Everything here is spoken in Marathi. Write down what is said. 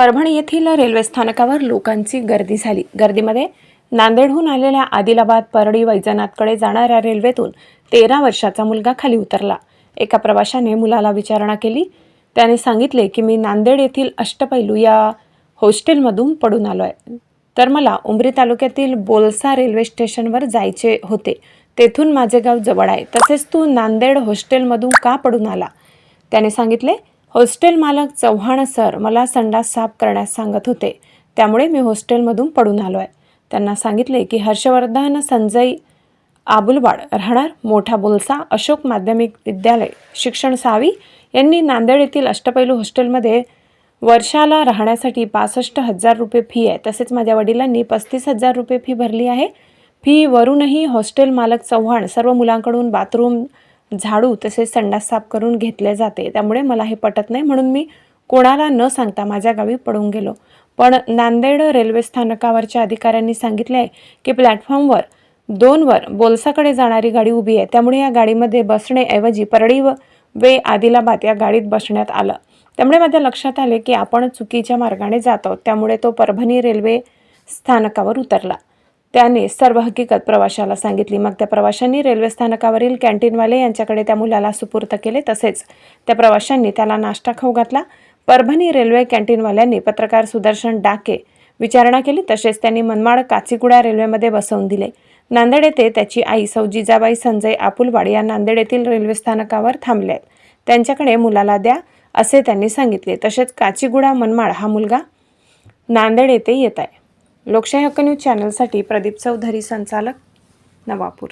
परभणी येथील रेल्वे स्थानकावर लोकांची गर्दी झाली. गर्दीमध्ये नांदेडहून आलेल्या आदिलाबाद परळी वैजनाथकडे जाणाऱ्या रेल्वेतून तेरा वर्षाचा मुलगा खाली उतरला. एका प्रवाशाने मुलाला विचारणा केली. त्याने सांगितले की मी नांदेड येथील अष्टपैलू या हॉस्टेलमधून पडून आलो आहे तर मला उमरी तालुक्यातील बोलसा रेल्वे स्टेशनवर जायचे होते. तेथून माझे गाव जवळ आहे. तसेच तू नांदेड हॉस्टेलमधून का पडून आला? त्याने सांगितले हॉस्टेल मालक चव्हाण सर मला संडास साफ करण्यास सांगत होते. त्यामुळे मी हॉस्टेलमधून पडून आलो आहे त्यांना सांगितले की हर्षवर्धन संजय आबुलवाड राहणार मोठा बोलसा अशोक माध्यमिक विद्यालय शिक्षण सावी यांनी नांदेड येथील अष्टपैलू हॉस्टेलमध्ये वर्षाला राहण्यासाठी पासष्ट हजार रुपये फी आहे. तसेच माझ्या वडिलांनी पस्तीस हजार रुपये फी भरली आहे. फी वरूनही हॉस्टेल मालक चव्हाण सर्व मुलांकडून बाथरूम झाडू तसेच संडास साफ करून घेतले जाते. त्यामुळे मला हे पटत नाही म्हणून मी कोणाला न सांगता माझ्या गावी पडून गेलो. पण नांदेड रेल्वे स्थानकावरच्या अधिकाऱ्यांनी सांगितले आहे की प्लॅटफॉर्मवर दोनवर बोलसाकडे जाणारी गाडी उभी आहे. त्यामुळे या गाडीमध्ये बसण्याऐवजी परळी व वे आदिलाबाद या गाडीत बसण्यात आलं. त्यामुळे माझ्या लक्षात आले की आपण चुकीच्या मार्गाने जात आहोत. त्यामुळे तो परभणी रेल्वे स्थानकावर उतरला. त्याने सर्व हकीकत प्रवाशाला सांगितली. मग त्या प्रवाशांनी रेल्वे स्थानकावरील कॅन्टीनवाले यांच्याकडे त्या मुलाला सुपूर्त केले. तसेच त्या प्रवाशांनी त्याला नाश्ता खाऊ घातला. परभणी रेल्वे कॅन्टीनवाल्यांनी पत्रकार सुदर्शन डाके विचारणा केली. तसेच त्यांनी मनमाड काचीगुडा रेल्वेमध्ये बसवून दिले. नांदेड येथे त्याची आई सौ जिजाबाई संजय आपुलवाड या नांदेड येथील रेल्वे स्थानकावर थांबले आहेत त्यांच्याकडे मुलाला द्या असे त्यांनी सांगितले. तसेच काचीगुडा मनमाड हा मुलगा नांदेड येथे येत आहे. लोकशाही हक्क न्यूज चॅनलसाठी प्रदीप चौधरी संचालक नवापूर.